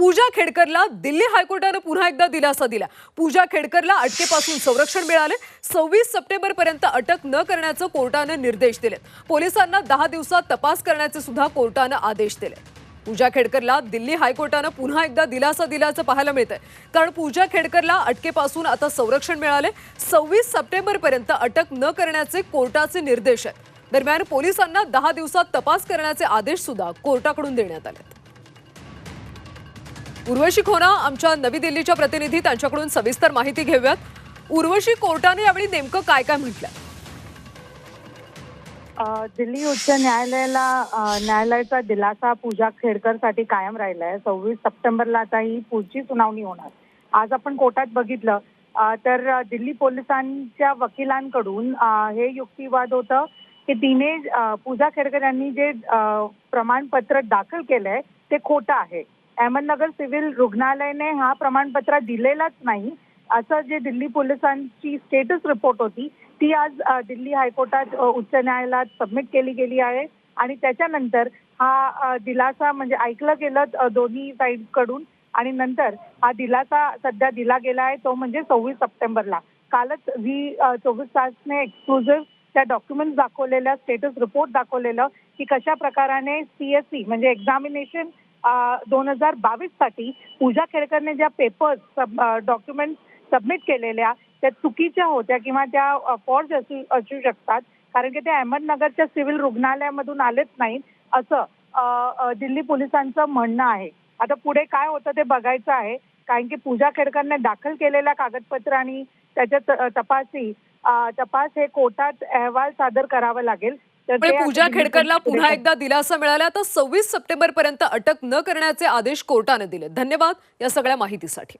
पूजा खेडकरला दिल्ली हायकोर्टानं पुन्हा एकदा दिलासा दिला. पूजा खेडकरला अटकेपासून संरक्षण मिळाले. सव्वीस सप्टेंबर पर्यंत अटक न करण्याचं कोर्टानं निर्देश दिले. पोलिसांना दहा दिवसात तपास करण्याचे सुद्धा कोर्टानं आदेश दिले. पूजा खेडकरला दिल्ली हायकोर्टानं पुन्हा एकदा दिलासा दिल्याचं पाहायला मिळतंय. कारण पूजा खेडकरला अटकेपासून आता संरक्षण मिळाले सव्वीस सप्टेंबर पर्यंत अटक न करण्याचे कोर्टाचे निर्देश आहेत. दरम्यान पोलिसांना दहा दिवसात तपास करण्याचे आदेश सुद्धा कोर्टाकडून देण्यात आले उर्वशी खोना आमच्या नवी दिल्लीच्या प्रतिनिधी त्यांच्याकडून सविस्तर माहिती घेऊयात. उर्वशी कोर्टाने यावेळी नेमकं काय काय म्हटलं दिल्ली उच्च न्यायालयाला न्यायालयाचा दिलासा पूजा खेडकरसाठी कायम राहिला आहे सव्वीस सप्टेंबरला आता ही पुढची सुनावणी होणार. आज आपण कोर्टात बघितलं. तर दिल्ली पोलिसांच्या वकिलांकडून हे युक्तिवाद होतं की तिने पूजा खेडकर यांनी जे प्रमाणपत्र दाखल केलंय ते खोटं आहे. अहमदनगर सिव्हिल रुग्णालयाने हा प्रमाणपत्र दिलेलाच नाही. असं जे दिल्ली पोलिसांची स्टेटस रिपोर्ट होती ती आज दिल्ली हायकोर्टात उच्च न्यायालयात सबमिट केली गेली आहे. आणि त्याच्यानंतर हा दिलासा म्हणजे ऐकलं गेलं दोन्ही साईडकडून. आणि नंतर हा दिलासा सध्या दिला गेला आहे तो म्हणजे सव्वीस सप्टेंबरला. कालच व्ही चोवीस तासने एक्सक्लुझिव्ह त्या डॉक्युमेंट दाखवलेल्या स्टेटस रिपोर्ट दाखवलेलं की कशा प्रकाराने सीएससी म्हणजे एक्झामिनेशन दोन हजार बावीससाठी पूजा खेडकरने ज्या पेपर्स डॉक्युमेंट सबमिट केलेल्या त्या चुकीच्या होत्या किंवा त्या फॉर्ज असू असू शकतात. कारण की ते अहमदनगरच्या सिव्हिल रुग्णालयामधून आलेच नाहीत असं दिल्ली पोलिसांचं म्हणणं आहे. आता पुढे काय होतं ते बघायचं आहे. कारण की पूजा खेडकरने दाखल केलेल्या कागदपत्र आणि त्याच्या तपासी तपास हे कोर्टात अहवाल सादर करावा लागेल. पण आता पूजा खेडकरला पुन्हा एकदा दिलासा मिळाला तर सव्वीस सप्टेंबर पर्यंत अटक न करण्याचे आदेश कोर्टाने दिले. धन्यवाद या सगळ्या माहितीसाठी.